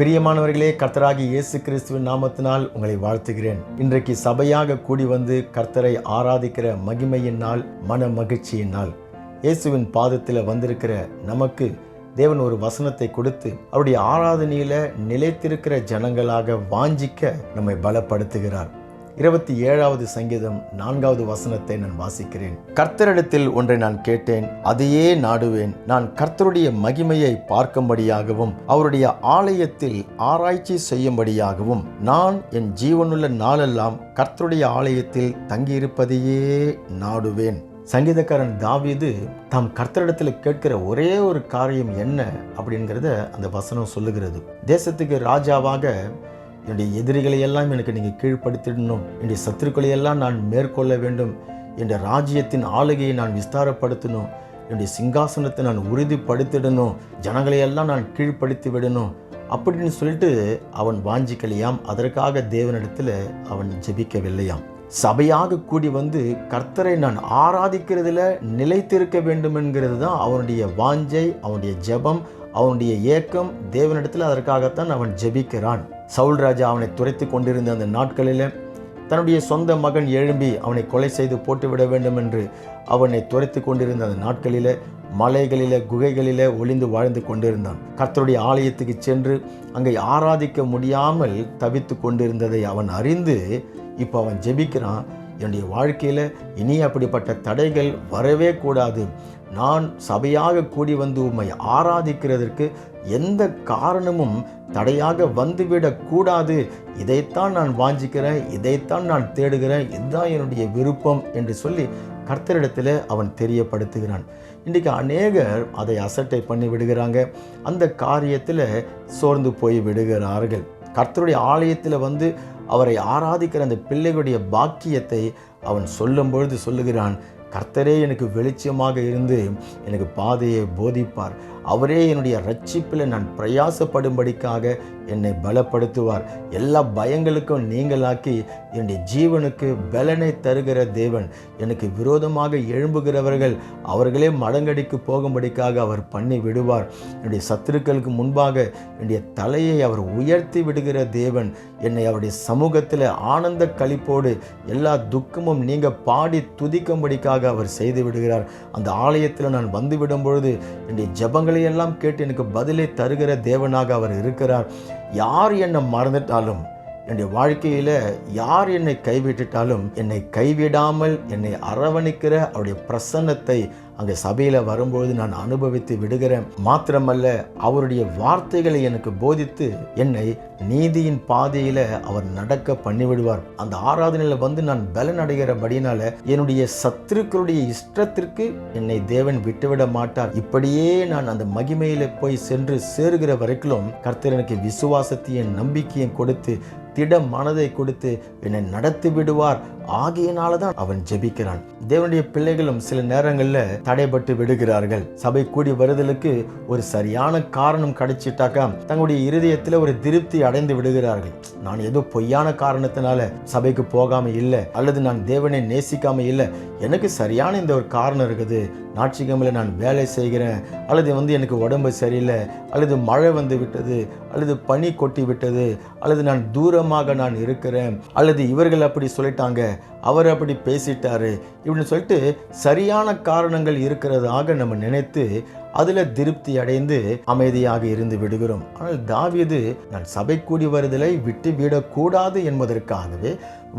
பிரியமானவர்களே கர்த்தராகி இயேசு கிறிஸ்துவின் நாமத்தினால் உங்களை வாழ்த்துகிறேன். இன்றைக்கு சபையாக கூடி வந்து கர்த்தரை ஆராதிக்கிற மகிமையின் நாள் மன மகிழ்ச்சியின் நாள். இயேசுவின் பாதத்தில் வந்திருக்கிற நமக்கு தேவன் ஒரு வசனத்தை கொடுத்து அவருடைய ஆராதனையில் நிலைத்திருக்கிற ஜனங்களாக வாஞ்சிக்க நம்மை பலப்படுத்துகிறார். இருபத்தி ஏழாவது சங்கீதம் நான்காவது வசனத்தை நான் வாசிக்கிறேன். கர்த்தரிடத்தில் ஒன்றை நான் கேட்டேன் அதையே நாடுவேன். நான் கர்த்தருடைய மகிமையை பார்க்கும்படியாகவும் அவருடைய ஆலயத்தில் ஆராய்ச்சி செய்யும்படியாகவும் நான் என் ஜீவனுள்ள நாளெல்லாம் கர்த்தருடைய ஆலயத்தில் தங்கியிருப்பதையே நாடுவேன். சங்கீதக்காரன் தாவீது தாம் கர்த்தரிடத்தில் கேட்கிற ஒரே ஒரு காரியம் என்ன அப்படிங்கிறத அந்த வசனம் சொல்லுகிறது. தேசத்துக்கு ராஜாவாக என்னுடைய எதிரிகளை எல்லாம் எனக்கு நீங்கள் கீழ்ப்படுத்திடணும். என்னுடைய சத்துருக்களை எல்லாம் நான் மேற்கொள்ள வேண்டும். என்ற ராஜ்யத்தின் ஆளுகையை நான் விஸ்தாரப்படுத்தணும். என்னுடைய சிங்காசனத்தை நான் உறுதிப்படுத்திடணும். ஜனங்களை எல்லாம் நான் கீழ்ப்படுத்தி விடணும் அப்படின்னு சொல்லிட்டு அவன் வாஞ்சிக்கலையாம். அதற்காக தேவனிடத்தில் அவன் ஜெபிக்கவில்லையாம். சபையாக கூடி வந்து கர்த்தரை நான் ஆராதிக்கிறதுல நிலைத்திருக்க வேண்டும் என்கிறது தான் அவனுடைய வாஞ்சை அவனுடைய ஜெபம் அவனுடைய ஏக்கம் தேவனிடத்தில் அதற்காகத்தான் அவன் ஜெபிக்கிறான். சவுல் ராஜா அவனை துரைத்து கொண்டிருந்த அந்த நாட்களில் தன்னுடைய சொந்த மகன் எழும்பி அவனை கொலை செய்து போட்டுவிட வேண்டும் என்று அவனை துரைத்து கொண்டிருந்த அந்த நாட்களில் மலைகளில குகைகளில ஒளிந்து வாழ்ந்து கொண்டிருந்தான். கர்த்தருடைய ஆலயத்துக்கு சென்று அங்கே ஆராதிக்க முடியாமல் தவித்து கொண்டிருந்ததை அவன் அறிந்து இப்போ அவன் ஜெபிக்கிறான். என்னுடைய வாழ்க்கையில் இனி அப்படிப்பட்ட தடைகள் வரவே கூடாது. நான் சபையாக கூடி வந்து உம்மை ஆராதிக்கிறதற்கு எந்த காரணமும் தடையாக வந்துவிடக்கூடாது இதைத்தான் நான் வாஞ்சிக்கிறேன் இதைத்தான் நான் தேடுகிறேன். இதுதான் என்னுடைய விருப்பம் என்று சொல்லி கர்த்தரிடத்தில் அவன் தெரியப்படுத்துகிறான். இன்றைக்கு அநேகர் அதை அசட்டை பண்ணி விடுகிறாங்க. அந்த காரியத்தில் சோர்ந்து போய் விடுகிறார்கள். கர்த்தருடைய ஆலயத்தில் வந்து அவரை ஆராதிக்கிற அந்த பிள்ளைகளுடைய பாக்கியத்தை அவன் சொல்லும் பொழுது சொல்லுகிறான் கர்த்தரே எனக்கு வெளிச்சமாக இருந்து எனக்கு பாதையை போதிப்பார். அவரே என்னுடைய ரட்சிப்பில் நான் பிரயாசப்படும்படிக்காக என்னை பலப்படுத்துவார். எல்லா பயங்களுக்கும் நீங்களாக்கி என்னுடைய ஜீவனுக்கு பலனை தருகிற தேவன் எனக்கு விரோதமாக எழும்புகிறவர்கள் அவர்களே மடங்கடிக்கு போகும்படிக்காக அவர் பண்ணி விடுவார். என்னுடைய சத்துருக்களுக்கு முன்பாக என்னுடைய தலையை அவர் உயர்த்தி விடுகிற தேவன் என்னை அவருடைய சமூகத்தில் ஆனந்த கழிப்போடு எல்லா துக்கமும் நீங்கள் பாடி துதிக்கும்படிக்காக அவர் செய்து விடுகிறார். அந்த ஆலயத்தில் நான் வந்துவிடும் பொழுது என்னுடைய ஜபங்களை எல்லாம் கேட்டு எனக்கு பதிலை தருகிற தேவனாக அவர் இருக்கிறார். யார் என்னை மறந்துட்டாலும் என்னுடைய வாழ்க்கையில் யார் என்னை கைவிட்டுட்டாலும் என்னை கைவிடாமல் என்னை அரவணைக்கிற அவருடைய பிரசன்னத்தை அங்கே சபையில் வரும்பொழுது நான் அனுபவித்து விடுகிறேன். மாத்திரமல்ல அவருடைய வார்த்தைகளை எனக்கு போதித்து என்னை நீதியின் பாதையில் அவர் நடக்க பண்ணிவிடுவார். அந்த ஆராதனையில் வந்து நான் பலன் அடைகிறபடினால என்னுடைய சத்துருக்களுடைய இஷ்டத்திற்கு என்னை தேவன் விட்டுவிட மாட்டார். இப்படியே நான் அந்த மகிமையில் போய் சென்று சேருகிற வரைக்கும் கர்த்தர் எனக்கு விசுவாசத்தையும் நம்பிக்கையும் கொடுத்து திட மனதை கொடுத்து என்னை நடத்தி விடுவார். ஆகியனால தான் அவன் ஜெபிக்கிறான். தேவனுடைய பிள்ளைகளும் சில நேரங்களில் தடைபட்டு விடுகிறார்கள். சபை கூடி வருதலுக்கு ஒரு சரியான காரணம் கிடைச்சிட்டாக்கா தங்களுடைய இருதயத்தில் ஒரு திருப்தி அடைந்து விடுகிறார்கள். நான் ஏதோ பொய்யான காரணத்தினால சபைக்கு போகாம இல்லை அல்லது நான் தேவனை நேசிக்காம இல்லை. எனக்கு சரியான இந்த ஒரு காரணம் இருக்குது. ஞாயிற்றுக்கிழமையில் நான் வேலை செய்கிறேன். அல்லது வந்து எனக்கு உடம்பு சரியில்லை. அல்லது மழை வந்து விட்டது. அல்லது பனி கொட்டி விட்டது. அல்லது நான் தூரமாக நான் இருக்கிறேன். அல்லது இவர்கள் அப்படி சொல்லிட்டாங்க. அவர் அப்படி பேசிட்டாரு. இப்படின்னு சொல்லிட்டு சரியான காரணங்கள் இருக்கிறதாக நம்ம நினைத்து அதில் திருப்தி அடைந்து அமைதியாக இருந்து விடுகிறோம். ஆனால் தாவியது நான் சபை கூடி வருதலை விட்டு விடக்கூடாது என்பதற்காகவே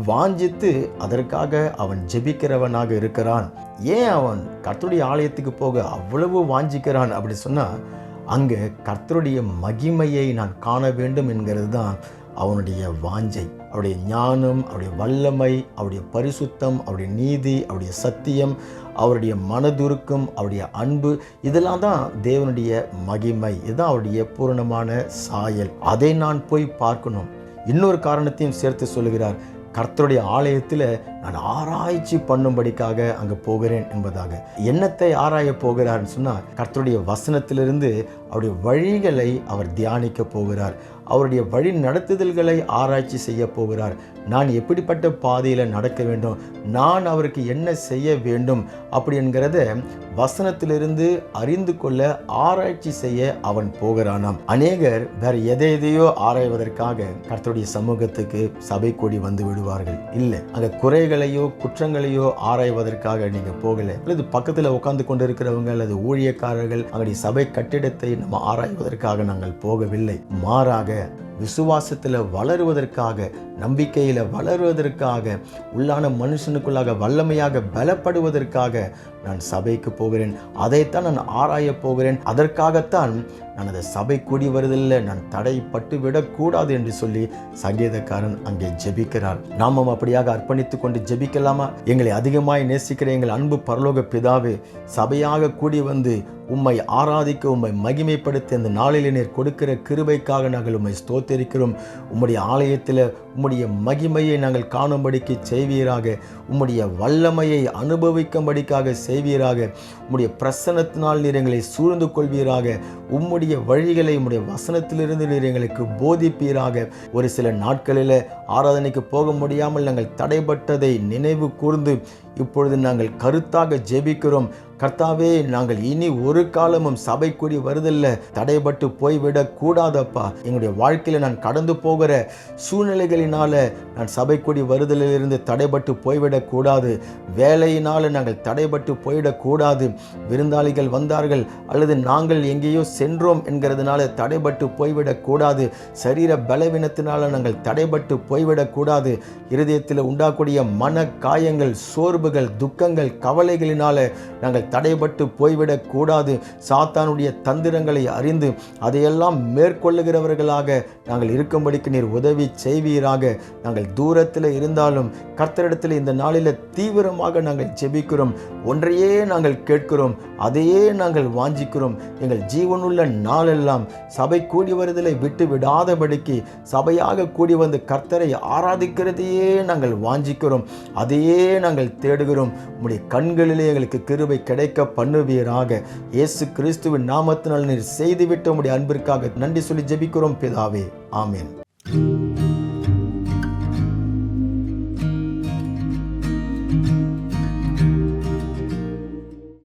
வாஞ்சித்து அதற்காக அவன் ஜெபிக்கிறவனாக இருக்கிறான். ஏன் அவன் கர்த்தருடைய ஆலயத்துக்கு போக அவ்வளவு வாஞ்சிக்கிறான் அப்படி சொன்னால் அங்கே கர்த்தருடைய மகிமையை நான் காண வேண்டும் என்கிறது தான் அவனுடைய வாஞ்சை அவருடைய ஞானம் அவருடைய வல்லமை அவருடைய பரிசுத்தம் அவருடைய நீதி அவருடைய சத்தியம் அவருடைய மனதுருக்கம் அவருடைய அன்பு இதெல்லாம் தான் தேவனுடைய மகிமை. இதுதான் அவருடைய பூரணமான சாயல். அதை நான் போய் பார்க்கணும். இன்னொரு காரணத்தையும் சேர்த்து சொல்லுகிறார். கர்த்தருடைய ஆலயத்தில் நான் ஆராய்ச்சி பண்ணும்படிக்காக அங்கே போகிறேன் என்பதாக. என்னத்தை ஆராய போகிறார்னு சொன்னால் கர்த்தருடைய வசனத்திலிருந்து அவருடைய வழிகளை அவர் தியானிக்க போகிறார். அவருடைய வழி நடத்துதல்களை ஆராய்ச்சி செய்ய போகிறார். நான் எப்படிப்பட்ட பாதையில் நடக்க வேண்டும்? நான் அவருக்கு என்ன செய்ய வேண்டும்? அப்படி என்கிறத வசனத்திலிருந்து அறிந்து கொள்ள ஆராய்ச்சி செய்ய அவன் போகிறானாம். அநேகர் வேற எதை எதையோ ஆராய்வதற்காக கர்த்தருடைய சமூகத்துக்கு சபை கூடி வந்து விடுவார்கள். இல்லை அங்க குறைகளையோ குற்றங்களையோ ஆராய்வதற்காக நீங்க போகல. அல்லது பக்கத்துல உட்கார்ந்து கொண்டிருக்கிறவங்க அல்லது ஊழியக்காரர்கள் அவங்களுடைய சபை கட்டிடத்தை நம்ம ஆராய்வதற்காக நாங்கள் போகவில்லை. மாறாக விசுவாசத்தில் வளருவதற்காக நம்பிக்கையில் வளருவதற்காக உள்ளான மனுஷனுக்குள்ளாக வல்லமையாக பலப்படுவதற்காக நான் சபைக்கு போகிறேன். அதைத்தான் நான் ஆராயப் போகிறேன். அதற்காகத்தான் எனது சபை கூடி வருதில்லை நான் தடைப்பட்டு விடக்கூடாது என்று சொல்லி சங்கீதக்காரன் அங்கே ஜெபிக்கிறார். நாமும் அப்படியாக அர்ப்பணித்துக் கொண்டு ஜெபிக்கலாமா? எங்களை அதிகமாய் நேசிக்கிற எங்கள் அன்பு பரலோக பிதாவே சபையாக கூடி வந்து உம்மை ஆராதிக்க உம்மை மகிமைப்படுத்த இந்த நாளில் நீர் கொடுக்கிற கிருபைக்காக நாங்கள் உம்மை ஸ்தோத்தரிக்கிறோம். உம்முடைய ஆலயத்தில் உம்முடைய மகிமையை நாங்கள் காணும்படிக்கு செய்வீராக. உம்முடைய வல்லமையை அனுபவிக்கும்படிக்காக செய்வீராக. உம்முடைய பிரசனத்தினால் நீர் எங்களை சூழ்ந்து கொள்வீராக. உம்முடைய வழிகளை உம்முடைய வசனத்திலிருந்து நீர் எங்களுக்கு போதிப்பீராக. ஒரு சில நாட்களில் ஆராதனைக்கு போக முடியாமல் நாங்கள் தடைபட்டதை நினைவு கூர்ந்து இப்பொழுது நாங்கள் கருத்தாக ஜெபிக்கிறோம். கர்த்தாவே நாங்கள் இனி ஒரு காலமும் சபை கூடி வருதில்ல. தடைபட்டு போய்விடக் கூடாதப்பா. எங்களுடைய வாழ்க்கையில் நான் கடந்து போகிற சூழ்நிலைகளினால நான் சபை கூடி வருதலிலிருந்து தடைபட்டு போய்விடக் கூடாது. வேலையினால நாங்கள் தடைபட்டு போய்விடக்கூடாது விருந்தாளிகள் வந்தார்கள் அல்லது நாங்கள் எங்கேயோ சென்றோம் என்கிறதுனால தடைபட்டு போய்விடக் கூடாது. சரீர பலவீனத்தினால நாங்கள் தடைபட்டு போய்விடக்கூடாது இருதயத்தில் உண்டாக்கூடிய மன காயங்கள் சோர்வுகள் துக்கங்கள் கவலைகளினால நாங்கள் தடைபட்டு போய்விடக் கூடாது. சாத்தானுடைய தந்திரங்களை அறிந்து அதையெல்லாம் மேற்கொள்ளுகிறவர்களாக நாங்கள் இருக்கும்படிக்கு நீர் உதவி செய்வீராக. நாங்கள் தூரத்தில் இருந்தாலும் கர்த்தரிடத்தில் இந்த நாளில் தீவிரமாக நாங்கள் ஜெபிக்கிறோம். ஒன்றையே நாங்கள் கேட்கிறோம் அதையே நாங்கள் வாஞ்சிக்கிறோம். எங்கள் ஜீவனுள்ள நாளெல்லாம் சபை கூடி வருதலை விட்டு விடாதபடிக்கு சபையாக கூடி வந்து கர்த்தரை ஆராதிக்கிறதையே நாங்கள் வாஞ்சிக்கிறோம். அதையே நாங்கள் தேடுகிறோம். உம்முடைய கண்களிலே எங்களுக்கு கிருபை கிடைக்க பண்ணுவீராக. இயேசு கிறிஸ்துவின் நாமத்தினால் நீர் செய்துவிட்ட உம்முடைய அன்பிற்காக நன்றி சொல்லி ஜெபிக்கிறோம் பிதாவே. ஆமேன்.